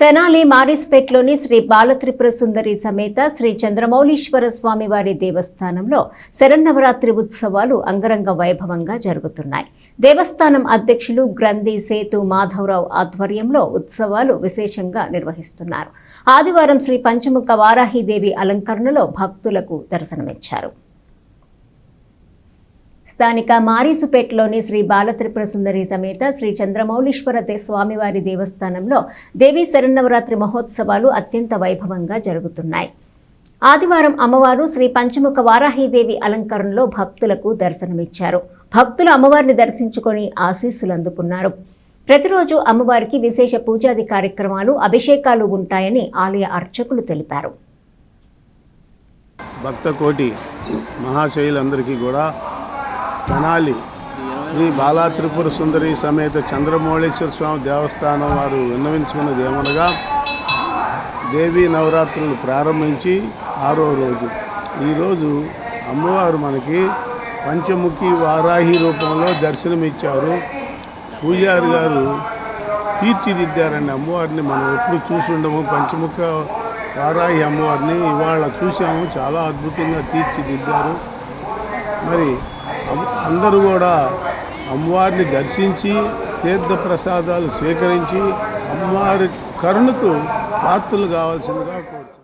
తెనాలి మారిస్పేట్లోని శ్రీ బాలత్రిపుర సుందరి సమేత శ్రీ చంద్రమౌళీశ్వర స్వామి వారి దేవస్థానంలో శరన్నవరాత్రి ఉత్సవాలు అంగరంగ వైభవంగా జరుగుతున్నాయి. దేవస్థానం అధ్యక్షులు గ్రంథి సేతు మాధవరావు ఆధ్వర్యంలో ఉత్సవాలు విశేషంగా నిర్వహిస్తున్నారు. ఆదివారం శ్రీ పంచముఖ వారాహిదేవి అలంకరణలో భక్తులకు దర్శనమిచ్చారు. స్థానిక మారీసుపేటలోని శ్రీ బాలత్రిపుర సుందరి సమేత శ్రీ చంద్రమౌళీశ్వర స్వామివారి దేవస్థానంలో దేవీ శరన్నవరాత్రి మహోత్సవాలు అత్యంత వైభవంగా జరుగుతున్నాయి. ఆదివారం అమ్మవారు శ్రీ పంచముఖ వారాహీదేవి అలంకరణలో భక్తులకు దర్శనమిచ్చారు. భక్తులు అమ్మవారిని దర్శించుకొని ఆశీస్సులు అందుకున్నారు. ప్రతిరోజు అమ్మవారికి విశేష పూజాది కార్యక్రమాలు అభిషేకాలు ఉంటాయని ఆలయ అర్చకులు తెలిపారు. భక్త కోటి మహాశైలందరికీ కూడా తెనాలి శ్రీ బాలా త్రిపుర సుందరి సమేత చంద్రమౌళేశ్వర స్వామి దేవస్థానం వారు విన్నవించుకున్నది ఏమనగా దేవీ నవరాత్రులు ప్రారంభించి ఆరో రోజు. ఈరోజు అమ్మవారు మనకి పంచముఖి వారాహి రూపంలో దర్శనమిచ్చారు. పూజారి గారు తీర్చిదిద్దారండి అమ్మవారిని మనం ఎప్పుడు చూసి ఉండము పంచముఖ వారాహి అమ్మవారిని ఇవాళ చూసాము చాలా అద్భుతంగా తీర్చిదిద్దారు. మరి అందరూ కూడా అమ్మవారిని దర్శించి తీర్థ ప్రసాదాలు స్వీకరించి అమ్మవారి కరుణకు పాత్రలు కావాల్సిందిగా కోరు